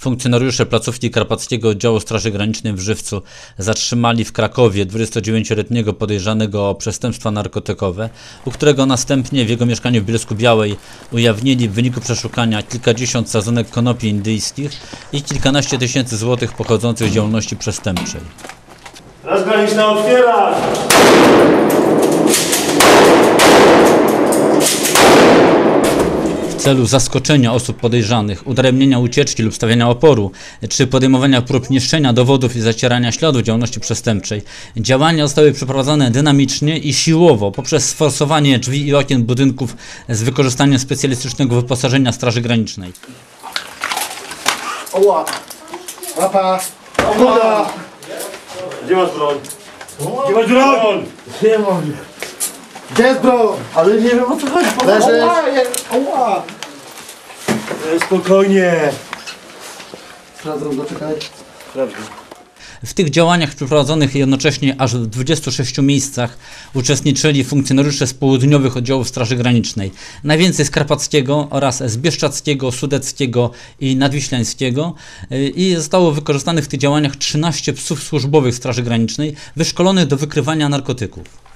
Funkcjonariusze placówki Karpackiego Oddziału Straży Granicznej w Żywcu zatrzymali w Krakowie 29-letniego podejrzanego o przestępstwa narkotykowe, u którego następnie w jego mieszkaniu w Bielsku Białej ujawnili w wyniku przeszukania kilkadziesiąt sadzonek konopi indyjskich i kilkanaście tysięcy złotych pochodzących z działalności przestępczej. Straż graniczna otwierać! Celu zaskoczenia osób podejrzanych, udaremnienia ucieczki lub stawiania oporu, czy podejmowania prób niszczenia dowodów i zacierania śladów działalności przestępczej, działania zostały przeprowadzone dynamicznie i siłowo poprzez sforsowanie drzwi i okien budynków z wykorzystaniem specjalistycznego wyposażenia Straży Granicznej. Oła! Łapa! Oła! Gdzie masz broń? Gdzie masz broń? Nie. Gdzie jest broń? Ale nie wiem o co chodzi. Po Leży. Ała, je- ała. E, Spokojnie. Sprawdzam, zaczekaj. W tych działaniach przeprowadzonych jednocześnie aż w 26 miejscach uczestniczyli funkcjonariusze z południowych oddziałów Straży Granicznej. Najwięcej z Karpackiego oraz z Bieszczackiego, Sudeckiego i Nadwiślańskiego Y, i zostało wykorzystanych w tych działaniach 13 psów służbowych Straży Granicznej wyszkolonych do wykrywania narkotyków.